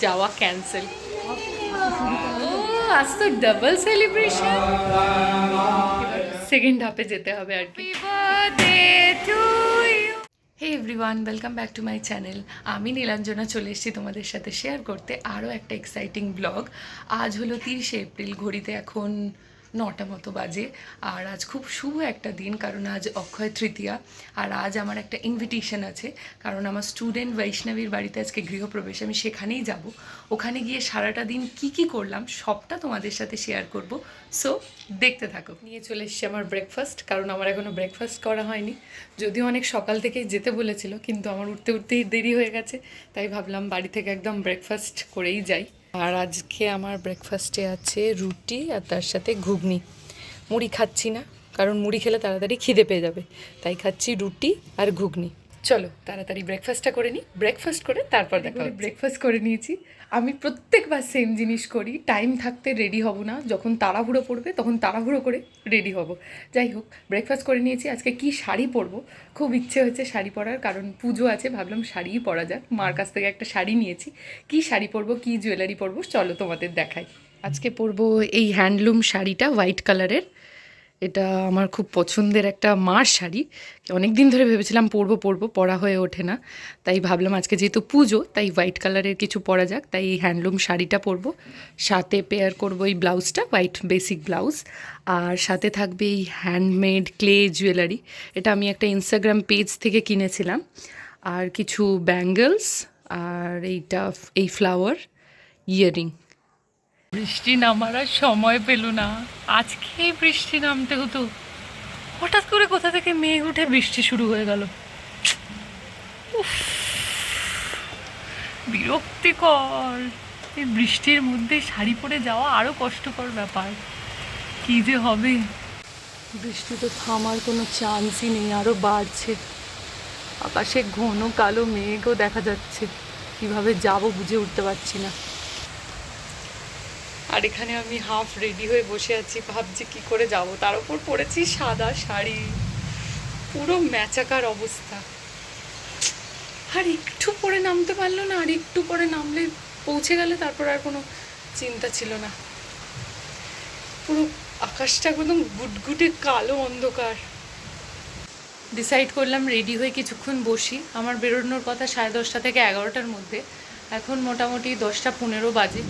যাওয়া ক্যান্সেল আজ তো ডাবল সেলিব্রেশন সেকেন্ড হাফে যেতে হবে আর কি। Hey everyone welcome back to my channel আমি নীলাঞ্জনা চলে এসেছি তোমাদের সাথে শেয়ার করতে আরও একটা এক্সাইটিং ব্লগ আজ হলো তিরিশে এপ্রিল, ঘড়িতে এখন নটা মতো বাজে। আর আজ খুব শুভ একটা দিন, কারণ আজ অক্ষয় তৃতীয়া। আর আজ আমার একটা ইনভিটেশন আছে, কারণ আমার স্টুডেন্ট বৈষ্ণবীর বাড়িতে আজকে গৃহপ্রবেশ, আমি সেখানেই যাব। ওখানে গিয়ে সারাটা দিন কি কি করলাম, সবটা তোমাদের সাথে শেয়ার করব। সো দেখতে থাকো। নিয়ে চলে এসেছি আমার ব্রেকফাস্ট কারণ আমার এখনও ব্রেকফাস্ট করা হয়নি। যদিও অনেক সকাল থেকেই যেতে বলেছিল, কিন্তু আমার উঠতে উঠতেই দেরি হয়ে গেছে, তাই ভাবলাম বাড়ি থেকে একদম ব্রেকফাস্ট করেই যাই। আর আজকে আমার ব্রেকফাস্টে আছে রুটি আর তার সাথে ঘুগনি। মুড়ি খাচ্ছি না, কারণ মুড়ি খেলে তাড়াতাড়ি খিদে পেয়ে যাবে। তাই খাচ্ছি রুটি আর ঘুগনি। চলো তাড়াতাড়ি ব্রেকফাস্টটা করে নিই ব্রেকফাস্ট করে তারপর দেখা ব্রেকফাস্ট করে নিয়েছি। আমি প্রত্যেকবার সেম জিনিস করি। টাইম থাকতে রেডি হব না। যখন তাড়াহুড়ো পড়বে তখন তাড়াহুড়ো করে রেডি হব। যাই হোক ব্রেকফাস্ট করে নিয়েছি। আজকে কি শাড়ি পরবো? খুব ইচ্ছে হচ্ছে শাড়ি পরার কারণ পুজো আছে। ভাবলাম শাড়িই পরা যাক। মার কাছ থেকে একটা শাড়ি নিয়েছি। কি শাড়ি পরবো কি জুয়েলারি পরবো চলো তোমাদের দেখাই। আজকে পরবো এই হ্যান্ডলুম শাড়িটা হোয়াইট কালারের এটা আমার খুব পছন্দের একটা মার শাড়ি। অনেক দিন ধরে ভেবেছিলাম পরবো পরবো, পরা হয়ে ওঠে না। তাই ভাবলাম আজকে যেহেতু পুজো, তাই হোয়াইট কালারের কিছু পরা যাক। তাই এই হ্যান্ডলুম শাড়িটা পরবো। সাথে পেয়ার করব এই ব্লাউজটা, হোয়াইট বেসিক ব্লাউজ। আর সাথে থাকবে এই হ্যান্ডমেড ক্লে জুয়েলারি। এটা আমি একটা ইনস্টাগ্রাম পেজ থেকে কিনেছিলাম। আর কিছু ব্যাঙ্গলস, আর এইটা, এই ফ্লাওয়ার ইয়ারিং বৃষ্টি নামার আর সময় পেল না। আজকেই বৃষ্টি নামতে হতো। হঠাৎ করে কোথা থেকে মেঘ উঠে বৃষ্টি শুরু হয়ে গেল। বিরক্তিকর। এই বৃষ্টির মধ্যে শাড়ি পরে যাওয়া আরও কষ্টকর ব্যাপার। কী যে হবে? বৃষ্টি তো থামার কোনো চান্সই নেই আরও বাড়ছে। আকাশে ঘন কালো মেঘও দেখা যাচ্ছে। কীভাবে যাব বুঝে উঠতে পারছি না। আর এখানে আমি হাফ রেডি হয়ে বসে আছি, ভাবছি কি করে যাব। তার উপর পরেছি সাদা শাড়ি। পুরো ম্যাচাকার অবস্থা। আর একটু পরে নামতে পারল না, আর একটু পরে নামলে পৌঁছে গেলে তারপর আর কোনো চিন্তা ছিল না। পুরো আকাশটা একদম গুটগুটে কালো অন্ধকার। ডিসাইড করলাম রেডি হয়ে কিছুক্ষণ বসি। আমার বেরোনোর কথা সাড়ে দশটা থেকে এগারোটার মধ্যে। এখন মোটামুটি দশটা পনেরো বাজে।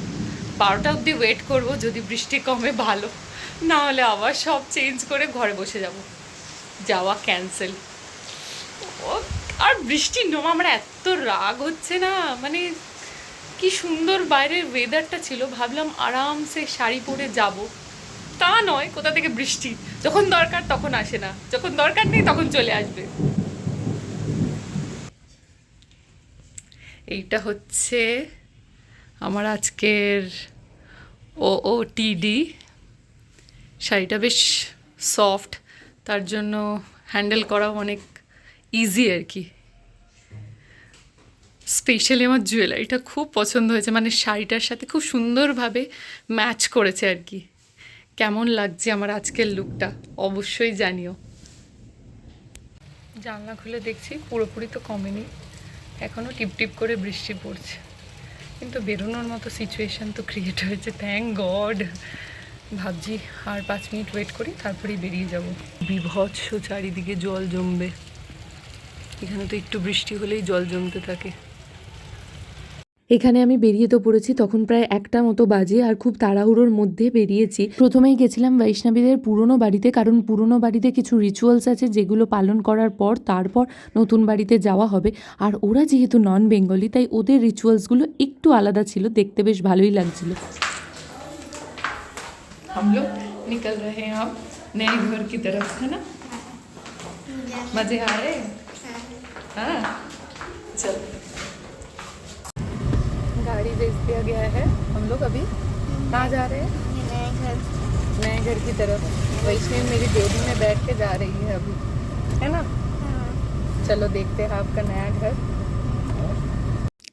বারোটা অবধি ওয়েট করব, যদি বৃষ্টি কমে ভালো। না হলে আবার সব চেঞ্জ করে ঘরে বসে যাব। যাওয়া ক্যান্সেল ও, আর বৃষ্টি নমা আমার এত রাগ হচ্ছে না। মানে কি সুন্দর বাইরের ওয়েদারটা ছিল। ভাবলাম আরামসে শাড়ি পরে যাব। তা নয়, কোথা থেকে বৃষ্টি? যখন দরকার তখন আসে না। যখন দরকার নেই তখন চলে আসবে। এইটা হচ্ছে আমার আজকের ও ও টিডি শাড়িটা বেশ সফট, তার জন্য হ্যান্ডেল করাও অনেক ইজি আর কি। স্পেশালি আমার জুয়েলারিটা খুব পছন্দ হয়েছে মানে শাড়িটার সাথে খুব সুন্দরভাবে ম্যাচ করেছে আর কি। কেমন লাগছে আমার আজকের লুকটা, অবশ্যই জানিও। জানলা খুলে দেখছি, পুরোপুরি তো কমেনি এখনও টিপ টিপ করে বৃষ্টি পড়ছে। কিন্তু বেরোনোর মতো সিচুয়েশান তো ক্রিয়েট হয়েছে থ্যাংক গড ভাবছি আর পাঁচ মিনিট ওয়েট করি, তারপরেই বেরিয়ে যাব। বিভৎস চারিদিকে জল জমবে। এখানে তো একটু বৃষ্টি হলেই জল জমতে থাকে। এখানে আমি বেরিয়ে তো পড়েছি তখন প্রায় একটা মতো বাজে আর খুব তাড়াহুড়োর মধ্যে বেরিয়েছি প্রথমেই গেছিলাম বৈষ্ণবীদের পুরনো বাড়িতে কারণ পুরনো বাড়িতে কিছু রিচুয়ালস আছে যেগুলো পালন করার পর তারপর নতুন বাড়িতে যাওয়া হবে আর ওরা যেহেতু নন বেঙ্গলি তাই ওদের রিচুয়ালসগুলো একটু আলাদা ছিল দেখতে বেশ ভালোই লাগছিল हम लोग निकल रहे हैं अब नए घर की तरफ है ना मजे आ रहे हैं हाँ चल गाड़ी भेज दिया गया है। हम लोग अभी कहाँ जा रहे हैं? नए घर नए घर की तरफ़। वैष्णव मेरी गोदी में बैठ के जा रही है अभी। है ना? चलो देखते हैं आपका नया घर।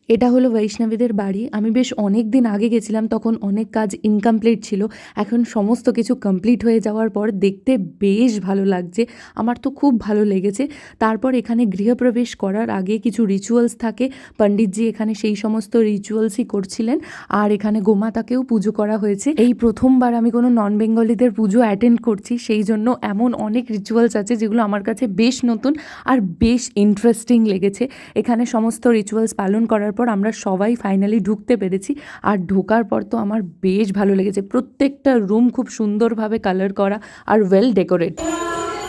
এটা হলো বৈষ্ণবীদের বাড়ি। আমি বেশ অনেক দিন আগে গেছিলাম, তখন অনেক কাজ ইনকমপ্লিট ছিল। এখন সমস্ত কিছু কমপ্লিট হয়ে যাওয়ার পর দেখতে বেশ ভালো লাগছে। আমার তো খুব ভালো লেগেছে। তারপর এখানে গৃহপ্রবেশ করার আগে কিছু রিচুয়ালস থাকে। পণ্ডিতজি এখানে সেই সমস্ত রিচুয়ালসই করছিলেন। আর এখানে গোমাতাকেও পুজো করা হয়েছে। এই প্রথমবার আমি কোনো নন বেঙ্গলিদের পুজো অ্যাটেন্ড করছি, সেই জন্য এমন অনেক রিচুয়ালস আছে যেগুলো আমার কাছে বেশ নতুন আর বেশ ইন্টারেস্টিং লেগেছে। এখানে সমস্ত রিচুয়ালস পালন করার পর আমরা সবাই ফাইনালি ঢুকতে পেরেছি। আর ঢোকার পর তো আমার বেশ ভালো লেগেছে। প্রত্যেকটা রুম খুব সুন্দরভাবে কালার করা আর ওয়েল ডেকোরেট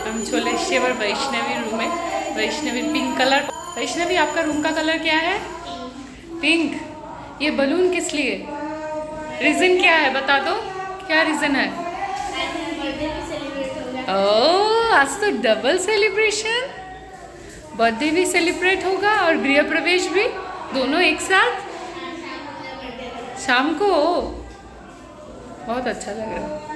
আমি চলে এসেছি এবার বৈষ্ণবীর রুমে বৈষ্ণবীর পিঙ্ক কালার বৈষ্ণবী আপনার রুম কালার কে পিঙ্ক है? বলুন ये बलून किस लिए? रीज़न क्या है? बता दो। क्या रीज़न है? ओ आज तो डबल सेलिब्रेशन बर्थडे भी सेलिब्रेट होगा और गृह प्रवेश भी। दोनों एक साथ शाम को बहुत अच्छा लग रहा है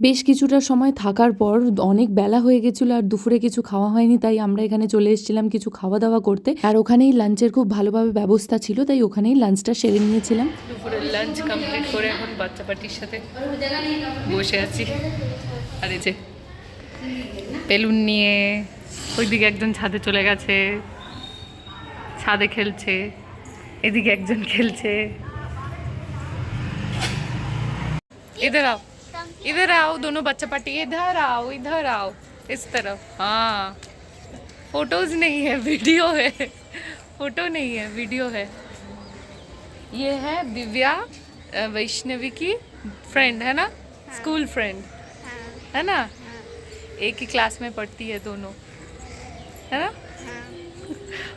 বেশ কিছুটা সময় থাকার পর অনেক বেলা হয়ে গেছিলো আর দুপুরে কিছু খাওয়া হয়নি তাই আমরা এখানে চলে এসেছিলাম কিছু খাওয়া দাওয়া করতে আর ওখানেই লাঞ্চের খুব ভালোভাবে ব্যবস্থা ছিল তাই ওখানেই লাঞ্চটা সেরে নিয়েছিলাম দুপুরে লাঞ্চ কমপ্লিট করে এখন বাচ্চা পার্টির সাথে বসে আছি আর এই যে বেলুন নিয়ে ওইদিকে একজন ছাদে চলে গেছে ছাদে খেলছে এদিকে একজন খেলছে इधर आओ इधर आओ दोनों बच्चा पार्टी इधर आओ इधर आओ इस तरफ हाँ फोटोज नहीं है वीडियो है फोटो नहीं है वीडियो है ये है दिव्या अ, वैष्णवी की फ्रेंड है ना स्कूल फ्रेंड है ना एक ही क्लास में पढ़ती है दोनों है ना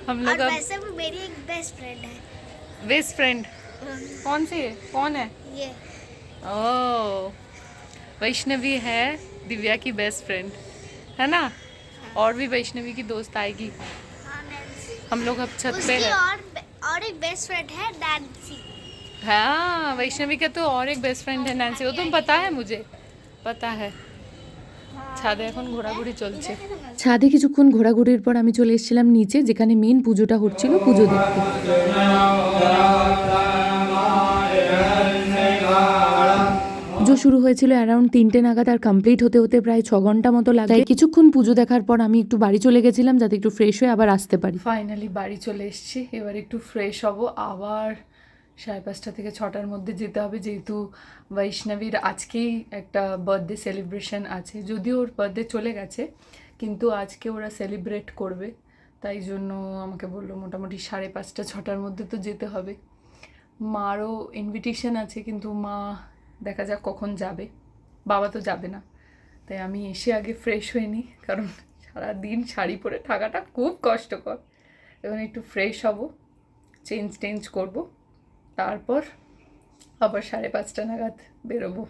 हम लोग अब वैसे भी मेरी एक बेस्ट फ्रेंड है। बेस्ट फ्रेंड कौन सी? है कौन है? ये। ओ वैष्णवी है दिव्या की बेस्ट फ्रेंड है ना? और भी वैष्णवी की दोस्त आएगी। हाँ, हम लोग अब छत पे हैं। और और एक बेस्ट फ्रेंड है नैन्सी हाँ वैष्णवी का तो और एक बेस्ट फ्रेंड है नैन्सी वो तुम पता है मुझे? पता है। ছাদে এখন ঘোরাঘুরি চলছে। ছাদে কিছুক্ষণ ঘোরাঘুরির পর আমি চলে এসেছিলাম নিচে যেখানে মেন পুজোটা হচ্ছিল পুজো দেখতে। পুজো শুরু হয়েছিল অ্যারাউন্ড তিনটে নাগাদ আর কমপ্লিট হতে হতে প্রায় ছ ঘণ্টা মতো লাগে। তাই কিছুক্ষণ পুজো দেখার পর আমি একটু বাড়ি চলে গেছিলাম যাতে একটু ফ্রেশ হয়ে আবার আসতে পারি। ফাইনালি বাড়ি চলে এসেছি এবার একটু ফ্রেশ হব আবার সাড়ে পাঁচটা থেকে ছটার মধ্যে যেতে হবে, যেহেতু বৈষ্ণবীর আজকেই একটা বার্থডে সেলিব্রেশন আছে। যদিও ওর বার্থডে চলে গেছে, কিন্তু আজকে ওরা সেলিব্রেট করবে। তাই জন্য আমাকে বলল মোটামুটি সাড়ে পাঁচটা, ছটার মধ্যে তো যেতে হবে। মারও ইনভিটেশন আছে, কিন্তু মা দেখা যাক কখন যাবে। বাবা তো যাবে না। তাই আমি এসে আগে ফ্রেশ হয়ে নিই, কারণ সারাদিন শাড়ি পরে থাকাটা খুব কষ্টকর। এখন একটু ফ্রেশ হব চেঞ্জ টেঞ্জ করব। তারপর আবার সাড়ে পাঁচটা নাগাদ বেরোবো।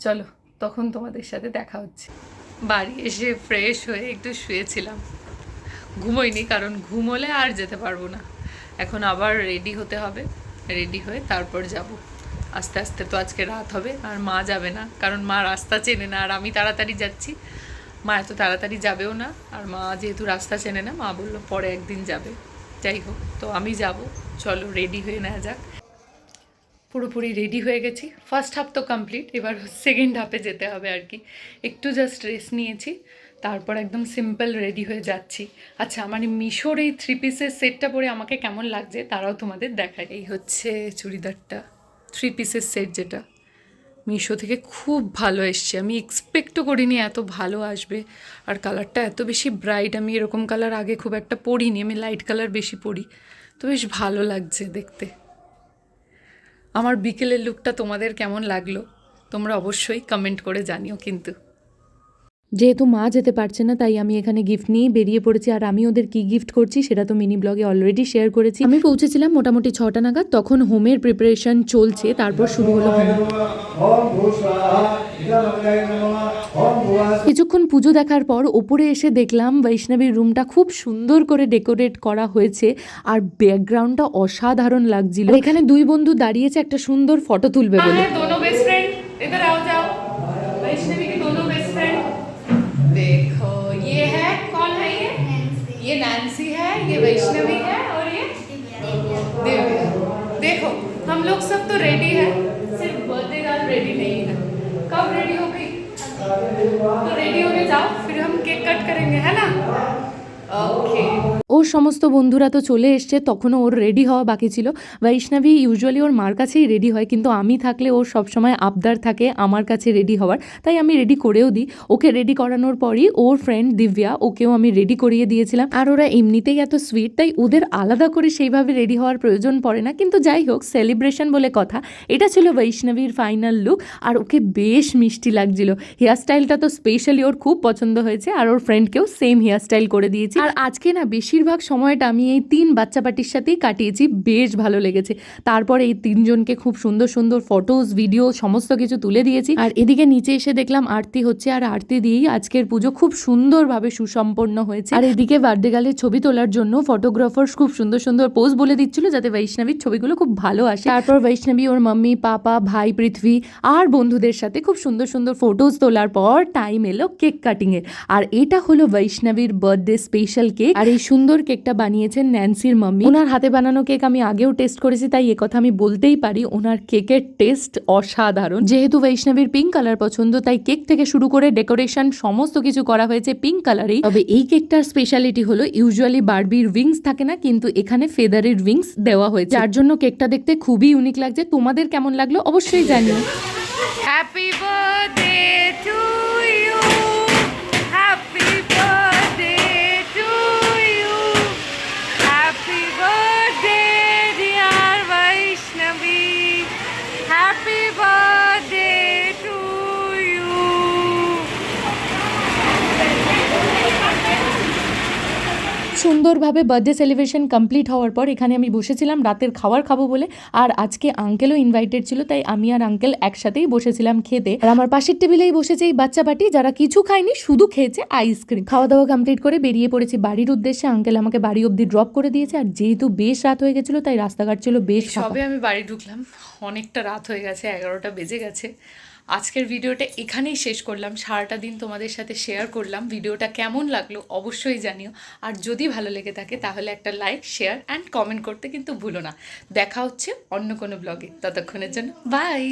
চলো, তখন তোমাদের সাথে দেখা হচ্ছে। বাড়ি এসে ফ্রেশ হয়ে একটু শুয়েছিলাম। ঘুমোইনি, কারণ ঘুমোলে আর যেতে পারব না। এখন আবার রেডি হতে হবে। রেডি হয়ে তারপর যাব। আস্তে আস্তে তো আজকে রাত হবে, আর মা যাবে না। কারণ মা রাস্তা চেনে না, আর আমি তাড়াতাড়ি যাচ্ছি। মা এত তাড়াতাড়ি যাবেও না, আর মা যেহেতু রাস্তা চেনে না, মা বলল পরে একদিন যাবে। যাই হোক, তো আমি যাব। চলো রেডি হয়ে নেওয়া যাক। পুরোপুরি রেডি হয়ে গেছি। ফার্স্ট হাফ তো কমপ্লিট এবার সেকেন্ড হাফে যেতে হবে আর কি। একটু জাস্ট রেস্ট নিয়েছি, তারপর একদম সিম্পল রেডি হয়ে যাচ্ছি। আচ্ছা আমার এই মিশোর এই থ্রি পিসের সেটটা পরে আমাকে কেমন লাগছে? তারাও তোমাদের দেখায়। এই হচ্ছে চুড়িদারটা থ্রি পিসের সেট যেটা। মিশো থেকে খুব ভালো এসছে। আমি এক্সপেক্টও করিনি এত ভালো আসবে। আর কালারটা এত বেশি ব্রাইট আমি এরকম কালার আগে খুব একটা পরিনি আমি লাইট কালার বেশি পরি তো বেশ ভালো লাগছে দেখতে। আমার বিকেলের লুকটা তোমাদের কেমন লাগল? তোমরা অবশ্যই কমেন্ট করে জানিও কিন্তু। যেহেতু মা যেতে পারছে না, তাই আমি এখানে গিফট নিয়েই বেরিয়ে পড়েছি। আর আমি ওদের কি গিফট করছি সেটা তো মিনি ব্লগে অলরেডি শেয়ার করেছি। আমি পৌঁছেছিলাম মোটামুটি ছটা নাগাদ, তখন হোমের প্রিপারেশন চলছে, তারপর শুরু হলো কিছুক্ষণ পুজো দেখার পর ওপরে এসে দেখলাম বৈষ্ণবীর রুমটা খুব সুন্দর করে ডেকোরেট করা হয়েছে, আর ব্যাকগ্রাউন্ডটা অসাধারণ লাগছিল। এখানে দুই বন্ধু দাঁড়িয়েছে একটা সুন্দর ফটো তুলবে বলে। रेडी हो गई तो रेडी होके जाओ, फिर हम केक कट करेंगे, है ना? ओके। ওর সমস্ত বন্ধুরা তো চলে এসছে, তখনও ওর রেডি হওয়া বাকি ছিল। বৈষ্ণবী ইউজুয়ালি ওর মার কাছেই রেডি হয়, কিন্তু আমি থাকলে ওর সবসময় আবদার থাকে আমার কাছে রেডি হওয়ার। তাই আমি রেডি করেও দিই। ওকে রেডি করানোর পরই ওর ফ্রেন্ড দিব্যা, ওকেও আমি রেডি করিয়ে দিয়েছিলাম। আর ওরা এমনিতেই এত সুইট তাই ওদের আলাদা করে সেইভাবে রেডি হওয়ার প্রয়োজন পড়ে না। কিন্তু যাই হোক সেলিব্রেশন বলে কথা। এটা ছিল বৈষ্ণবীর ফাইনাল লুক আর ওকে বেশ মিষ্টি লাগছিল। হেয়ারস্টাইলটা তো স্পেশালি ওর খুব পছন্দ হয়েছে, আর ওর ফ্রেন্ডকেও সেম হেয়ারস্টাইল করে দিয়েছি। আর আজকে না বেশিরভাগ সময়টা আমি এই তিন বাচ্চা পার্টির সাথেই কাটিয়েছি, বেশ ভালো লেগেছে। তারপর এই তিনজনকে খুব সুন্দর সুন্দর ফটোস ভিডিও সমস্ত কিছু তুলে দিয়েছি। আর এদিকে নিচে এসে দেখলাম আরতি হচ্ছে, আর আরতি দিয়েই আজকের পুজো খুব সুন্দরভাবে সুসম্পন্ন হয়েছে। আর এদিকে বার্থডে গালের ছবি তোলার জন্য ফটোগ্রাফার্স খুব সুন্দর সুন্দর পোজ বলে দিচ্ছিল, যাতে বৈষ্ণবীর ছবিগুলো খুব ভালো আসে। তারপর বৈষ্ণবী, ওর মাম্মি পাপা ভাই, পৃথ্বী, আর বন্ধুদের সাথে খুব সুন্দর সুন্দর ফটোজ তোলার পর টাইম এলো কেক কাটিং এর। আর এটা হলো বৈষ্ণবীর বার্থডে স্পেশাল কেক আর এই সুন্দর কেকটা বানিয়েছেন ন্যান্সির মাম্মি। ওনার হাতে বানানো কেক আমি আগেও টেস্ট করেছি, তাই কথা আমি বলতেই পারি, ওনার কেকের টেস্ট অসাধারণ। যেহেতু বৈষ্ণবীর পিঙ্ক কালার পছন্দ, তাই কেক থেকে শুরু করে ডেকোরেশন সমস্ত কিছু করা হয়েছে পিঙ্ক কালারেই। তবে এই কেকটার স্পেশালিটি হলো ইউজুয়ালি বারবির উইংস থাকে না, কিন্তু এখানে ফেদারের উইংস দেওয়া হয়েছে। যার জন্য কেকটা দেখতে খুবই ইউনিক লাগছে। তোমাদের কেমন লাগল অবশ্যই জানিও। Happy birthday! Happy সুন্দরভাবে বার্থডে সেলিব্রেশন কমপ্লিট হওয়ার পর এখানে আমি বসেছিলাম রাতের খাবার খাব বলে। আর আজকে আঙ্কেলও ইনভাইটেড ছিল তাই আমি আর আঙ্কেল একসাথেই বসেছিলাম খেতে। আর আমার পাশের টেবিলেই বসেছে এই বাচ্চা পাটি যারা কিছু খায়নি শুধু খেয়েছে আইসক্রিম খাওয়া দাওয়া কমপ্লিট করে বেরিয়ে পড়েছি বাড়ির উদ্দেশ্যে। আঙ্কেল আমাকে বাড়ি অবধি ড্রপ করে দিয়েছে। আর যেহেতু বেশ রাত হয়ে গেছিল তাই রাস্তাঘাট ছিল বেশ সবে আমি বাড়ি ঢুকলাম। অনেকটা রাত হয়ে গেছে এগারোটা বেজে গেছে। আজকের ভিডিওটা এখানেই শেষ করলাম। সারাটা দিন তোমাদের সাথে শেয়ার করলাম। ভিডিওটা কেমন লাগল অবশ্যই জানিও। আর যদি ভালো লেগে থাকে, তাহলে একটা লাইক শেয়ার অ্যান্ড কমেন্ট করতে কিন্তু ভুলো না। দেখা হচ্ছে অন্য কোনো ব্লগে ততক্ষণের জন্য বাই